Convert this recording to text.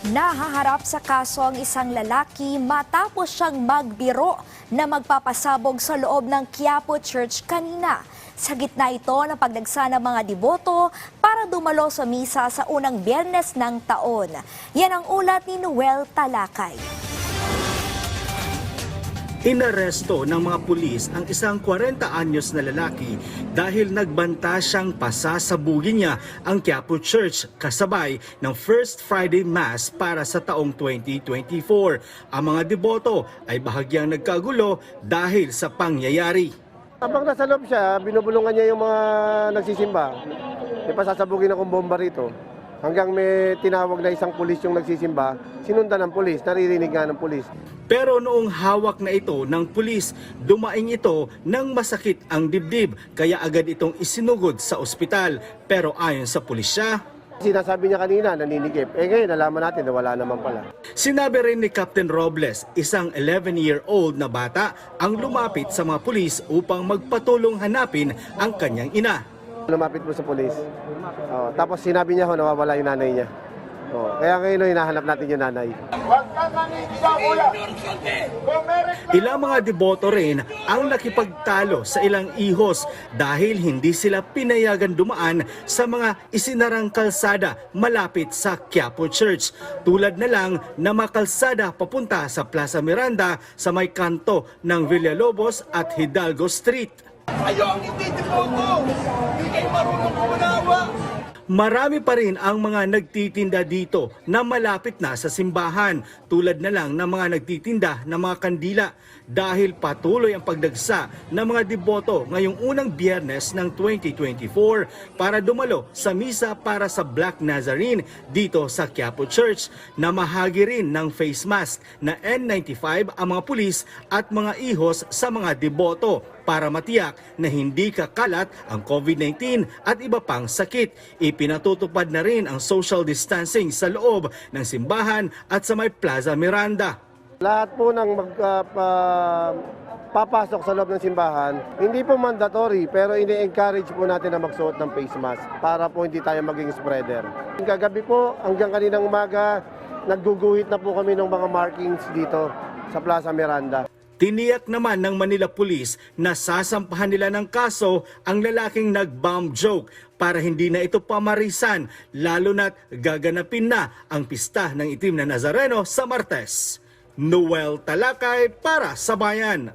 Nahaharap sa kaso ang isang lalaki matapos siyang magbiro na magpapasabog sa loob ng Quiapo Church kanina. Sa gitna ito ng pagdagsa ng mga deboto para dumalo sa misa sa unang biyernes ng taon. Yan ang ulat ni Noel Talakay. Inaresto ng mga pulis ang isang 40 anyos na lalaki dahil nagbanta siyang pasasabugin niya ang Quiapo Church kasabay ng First Friday Mass para sa taong 2024. Ang mga deboto ay bahagyang nagkagulo dahil sa pangyayari. Habang nasa loob siya, binubulungan niya yung mga nagsisimba. May pasasabugin akong bomba rito. Hanggang may tinawag na isang pulis yung nagsisimba, sinundan ng pulis, naririnig nga ng pulis. Pero noong hawak na ito ng pulis, dumaing ito ng masakit ang dibdib kaya agad itong isinugod sa ospital. Pero ayon sa pulisya, Sinasabi niya kanina, naninigip. Eh ngayon, nalaman natin na wala naman pala. Sinabi rin ni Captain Robles, isang 11-year-old na bata ang lumapit sa mga pulis upang magpatulong hanapin ang kanyang ina. Lumapit mo sa pulis. Oh, tapos sinabi niya ho, nawawala yung nanay niya. Oh, kaya ngayon, oh, hinahanap natin yung nanay. Ilang mga deboto rin ang nakipagtalo sa ilang ihos dahil hindi sila pinayagan dumaan sa mga isinarang kalsada malapit sa Quiapo Church. Tulad na lang na makalsada papunta sa Plaza Miranda sa may kanto ng Villalobos at Hidalgo Street. Kayo ang hindi devoto! Hindi kayo marunong umunawa! Marami pa rin ang mga nagtitinda dito na malapit na sa simbahan tulad na lang ng mga nagtitinda ng mga kandila. Dahil patuloy ang pagdagsa ng mga deboto ngayong unang biyernes ng 2024 para dumalo sa misa para sa Black Nazarene dito sa Quiapo Church na mahagi rin ng face mask na N95 ang mga pulis at mga ihos sa mga deboto para matiyak na hindi kakalat ang COVID-19 at iba pang sakit. Ipinatutupad na rin ang social distancing sa loob ng simbahan at sa may Plaza Miranda. Lahat po ng mag, pa- papasok sa loob ng simbahan, hindi po mandatory pero ini-encourage po natin na magsuot ng face mask para po hindi tayo maging spreader. Kagabi po, hanggang kaninang umaga, nagguguhit na po kami ng mga markings dito sa Plaza Miranda. Tiniyak naman ng Manila Police na sasampahan nila ng kaso ang lalaking nag-bomb joke para hindi na ito pamarisan lalo na't gaganapin na ang pista ng itim na Nazareno sa Martes. Noel Talakay para sa Bayan.